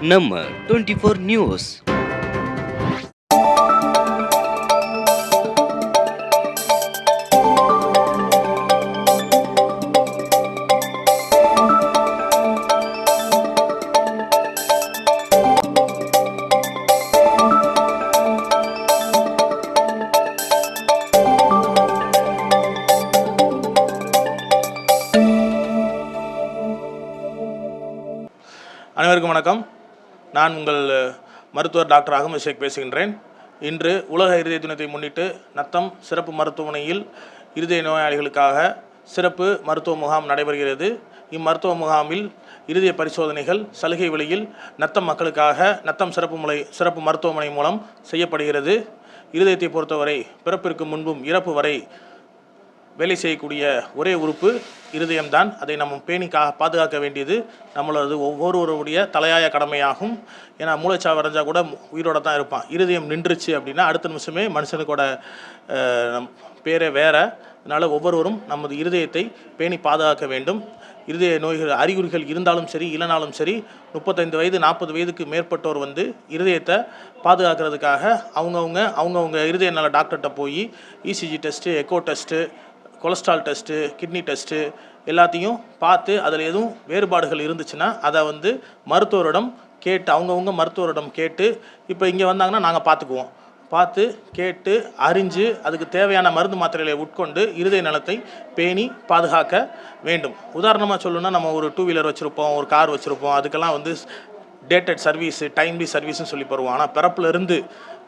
நம்ம twenty four news. அனைவருக்கும் வணக்கம். நான் உங்கள் மருத்துவர் டாக்டர் அகமது ஷேக் பேசுகின்றேன். இன்று உலக இருதய தினத்தை முன்னிட்டு நத்தம் சிறப்பு மருத்துவமனையில் இருதய நோயாளிகளுக்காக சிறப்பு மருத்துவ முகாம் நடைபெறுகிறது. இம்மருத்துவ முகாமில் இருதய பரிசோதனைகள் சலுகை விலையில் நத்தம் மக்களுக்காக நத்தம் சிறப்பு முறை சிறப்பு மருத்துவமனை மூலம் செய்யப்படுகிறது. இருதயத்தை பொறுத்தவரை பிறப்பிற்கு முன்பும் இறப்பு வரை வேலை செய்யக்கூடிய ஒரே உறுப்பு இருதயம்தான். அதை நம்ம பேணி கா பாதுகாக்க வேண்டியது நம்மளது ஒவ்வொருவருடைய தலையாய கடமையாகும். ஏன்னா மூளைச்சா அடைஞ்சா கூட உயிரோட தான் இருப்பான். இருதயம் நின்றுச்சு அப்படின்னா அடுத்த நிமிஷமே மனுஷனுக்கோட நம் பேரே வேற. அதனால் ஒவ்வொருவரும் நமது இருதயத்தை பேணி பாதுகாக்க வேண்டும். இருதய நோய்கள் அறிகுறிகள் இருந்தாலும் சரி இல்லைனாலும் சரி முப்பத்தைந்து வயது நாற்பது வயதுக்கு மேற்பட்டோர் வந்து இருதயத்தை பாதுகாக்கிறதுக்காக அவங்கவுங்க அவங்கவுங்க இருதய நல டாக்டர்கிட்ட போய் ECG test echo test cholesterol test kidney test எல்லாத்தையும் பார்த்து அதில் எதுவும் வேறுபாடுகள் இருந்துச்சுன்னா அதை வந்து மருத்துவரிடம் கேட்டு அவங்கவுங்க மருத்துவரிடம் கேட்டு இப்போ இங்கே வந்தாங்கன்னா நாங்கள் பார்த்துக்குவோம். பார்த்து கேட்டு அறிஞ்சு அதுக்கு தேவையான மருந்து மாத்திரைகளை உட்கொண்டு இருதய நலத்தை பேணி பாதுகாக்க வேண்டும். உதாரணமாக சொல்லணும்னா நம்ம ஒரு டூ வீலர் வச்சுருப்போம் ஒரு கார் வச்சுருப்போம் அதுக்கெல்லாம் வந்து டேட்டட் சர்வீஸு டைம்லி சர்வீஸ்னு சொல்லி போடுவோம். ஆனால் பிறப்புலேருந்து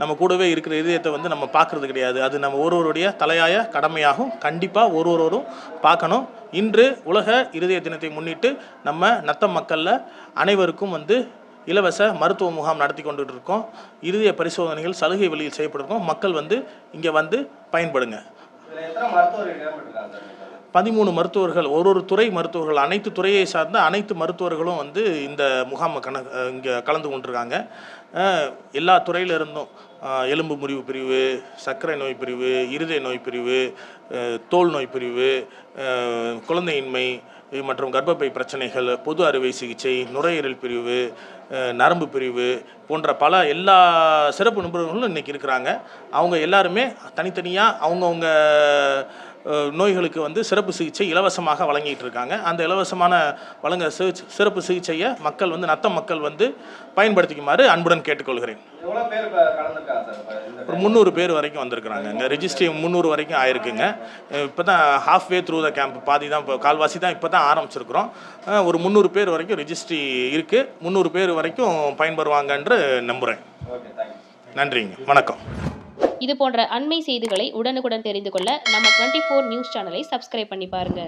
நம்ம கூடவே இருக்கிற இதயத்தை வந்து நம்ம பார்க்கறது கிடையாது. அது நம்ம ஒருவருடைய தலையாய கடமையாகும். கண்டிப்பாக ஒரு ஒருவரும் பார்க்கணும். இன்று உலக இருதய தினத்தை முன்னிட்டு நம்ம நத்த மக்களில் அனைவருக்கும் வந்து இலவச மருத்துவ முகாம் நடத்தி கொண்டுட்டு இருக்கோம் இருதய பரிசோதனைகள் சலுகை வழியில் செய்யப்பட்டிருக்கோம். மக்கள் வந்து இங்கே வந்து பயன்படுங்க. பதிமூணு மருத்துவர்கள் ஒரு ஒரு துறை மருத்துவர்கள் அனைத்து துறையை சார்ந்த அனைத்து மருத்துவர்களும் வந்து இந்த முகாமை கண இங்கே கலந்து கொண்டிருக்காங்க. எல்லா துறையிலிருந்தும் எலும்பு முறிவு பிரிவு சர்க்கரை நோய் பிரிவு இருதய நோய் பிரிவு தோல் நோய் பிரிவு குழந்தையின்மை மற்றும் கர்ப்பப்பை பிரச்சனைகள் பொது அறுவை சிகிச்சை நுரையீரல் பிரிவு நரம்பு பிரிவு போன்ற பல எல்லா சிறப்பு நிபுணர்களும் இன்றைக்கி இருக்கிறாங்க. அவங்க எல்லாருமே தனித்தனியாக அவங்கவுங்க நோய்களுக்கு வந்து சிறப்பு சிகிச்சை இலவசமாக வழங்கிட்டு இருக்காங்க அந்த இலவசமான வழங்க சிறப்பு சிகிச்சையை மக்கள் வந்து நத்த மக்கள் வந்து பயன்படுத்திக்குமாறு அன்புடன் கேட்டுக்கொள்கிறேன். ஒரு முந்நூறு பேர் வரைக்கும் வந்திருக்கிறாங்க. இங்கே ரெஜிஸ்ட்ரி முந்நூறு வரைக்கும் ஆயிருக்குங்க. இப்போ தான் half way through the camp பாதி தான் இப்போ கால்வாசி தான் இப்போ தான் ஆரம்பிச்சிருக்கிறோம் ஒரு முந்நூறு பேர் வரைக்கும் ரெஜிஸ்ட்ரி இருக்குது முந்நூறு பேர் வரைக்கும் பயன்பெறுவாங்கன்று நம்புகிறேன் நன்றிங்க. வணக்கம். இது போன்ற அண்மை செய்திகளை உடனுக்குடன் தெரிந்து கொள்ள நம்ம டுவெண்ட்டி ஃபோர் நியூஸ் சேனலை சப்ஸ்கிரைப் பண்ணி பாருங்க.